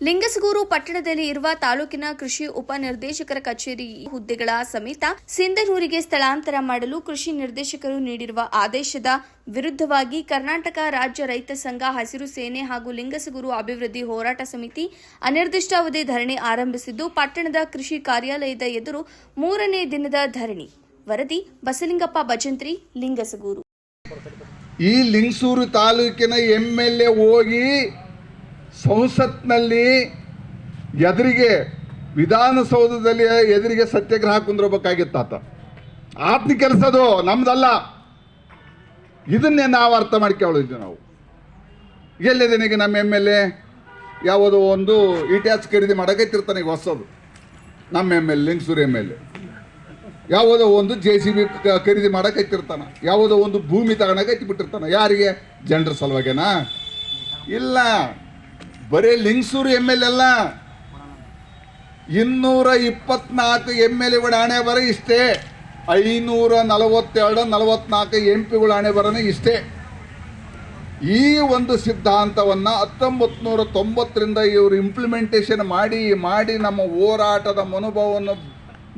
ಲಿಂಗಸಗೂರು ಪಟ್ಟಣದಲ್ಲಿ ಇರುವ ತಾಲೂಕಿನ ಕೃಷಿ ಉಪನಿರ್ದೇಶಕರ ಕಚೇರಿ ಹುದ್ದೆಗಳ ಸಮೇತ ಸಿಂಧನೂರಿಗೆ ಸ್ಥಳಾಂತರ ಮಾಡಲು ಕೃಷಿ ನಿರ್ದೇಶಕರು ನೀಡಿರುವ ಆದೇಶದ ವಿರುದ್ಧವಾಗಿ ಕರ್ನಾಟಕ ರಾಜ್ಯ ರೈತ ಸಂಘ, ಹಸಿರು ಸೇನೆ ಹಾಗೂ ಲಿಂಗಸಗೂರು ಅಭಿವೃದ್ಧಿ ಹೋರಾಟ ಸಮಿತಿ ಅನಿರ್ದಿಷ್ಟಾವಧಿ ಧರಣಿ ಆರಂಭಿಸಿದ್ದು, ಪಟ್ಟಣದ ಕೃಷಿ ಕಾರ್ಯಾಲಯದ ಎದುರು ಮೂರನೇ ದಿನದ ಧರಣಿ. ವರದಿ, ಬಸಲಿಂಗಪ್ಪ ಭಜಂತ್ರಿ ಲಿಂಗಸಗೂರು. ಈ ಲಿಂಗಸೂರು ತಾಲೂಕಿನ ಎಂಎಲ್ಎ ಹೋಗಿ ಸಂಸತ್ನಲ್ಲಿ ಎದುರಿಗೆ, ವಿಧಾನಸೌಧದಲ್ಲಿ ಎದುರಿಗೆ ಸತ್ಯಾಗ್ರಹ ಕುಂದ್ರಬೇಕಾಗಿತ್ತು ಆತ ಆತನ ಕೆಲಸದು ನಮ್ದಲ್ಲ. ಇದನ್ನೇ ನಾವು ಅರ್ಥ ಮಾಡ್ಕೊಳ್ಳಿದ್ವಿ ನಾವು. ಎಲ್ಲಿದೆ ಈಗ ನಮ್ಮ ಎಂ ಎಲ್ ಎ? ಯಾವುದೋ ಒಂದು ಇಟ್ಯಾಚ್ ಖರೀದಿ ಮಾಡಕತ್ತಿರ್ತಾನೆ ಈಗ ಹೊಸದು. ನಮ್ಮ M L Lingasuru M L A. ಯಾವುದೋ ಒಂದು ಜೆ ಸಿ ಬಿ ಖರೀದಿ ಮಾಡಕತ್ತಿರ್ತಾನ. ಯಾವುದೋ ಒಂದು ಭೂಮಿ ತಗೊಳಕತ್ತಿ ಬಿಟ್ಟಿರ್ತಾನ. ಯಾರಿಗೆ? ಜನರ ಸಲುವಾಗೇನಾ? ಇಲ್ಲ. ಬರೀ ಲಿಂಗಸೂರು ಎಂ ಎಲ್ ಎಲ್ಲ ಇನ್ನೂರ ಇಪ್ಪತ್ನಾಲ್ಕು ಎಂ ಎಲ್ ಎಗಳ ಹಣೆ ಬರ ಇಷ್ಟೇ. ಐನೂರ ನಲವತ್ತೆರಡು, ನಲವತ್ನಾಲ್ಕು ಎಂ ಪಿಗಳ ಹಣೆ ಬರನೇ ಇಷ್ಟೇ. ಈ ಒಂದು ಸಿದ್ಧಾಂತವನ್ನು ಹತ್ತೊಂಬತ್ತು ನೂರ ತೊಂಬತ್ತರಿಂದ ಇವರು ಇಂಪ್ಲಿಮೆಂಟೇಷನ್ ಮಾಡಿ ಮಾಡಿ ನಮ್ಮ ಹೋರಾಟದ ಮನೋಭಾವವನ್ನು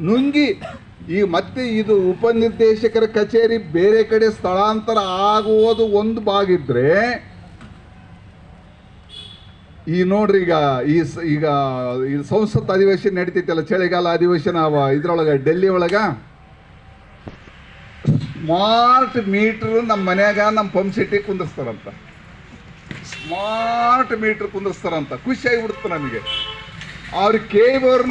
ನುಂಗಿ, ಈ ಮತ್ತೆ ಇದು ಉಪನಿರ್ದೇಶಕರ ಕಚೇರಿ ಬೇರೆ ಕಡೆ ಸ್ಥಳಾಂತರ ಆಗುವುದು ಒಂದು ಬಾಗಿದ್ರೆ ಈ ನೋಡ್ರಿ ಈಗ, ಈ ಈಗ ಈ ಸಂಸತ್ ಅಧಿವೇಶನ ನಡೀತೈತಲ್ಲ, ಚಳಿಗಾಲ ಅಧಿವೇಶನ ಇದ್ರೊಳಗ, ಡೆಲ್ಲಿ ಒಳಗ? ಸ್ಮಾರ್ಟ್ ಮೀಟರ್ ನಮ್ಮ ಮನ್ಯಾಗ ನಮ್ಮ ಪಂಪ್ ಸೆಟ್ಟಿಗೆ ಕುಂದಿರ್ತಾರಂತ ಸ್ಮಾರ್ಟ್ ಮೀಟರ್ ಕುಂದಿರ್ತಾರಂತ ಖುಷಿ ಆಗಿಬಿಡುತ್ತೆ ನಮಗೆ. ಅವ್ರಿಗೆ ಕೇಳಿದವ್ರನ್ನ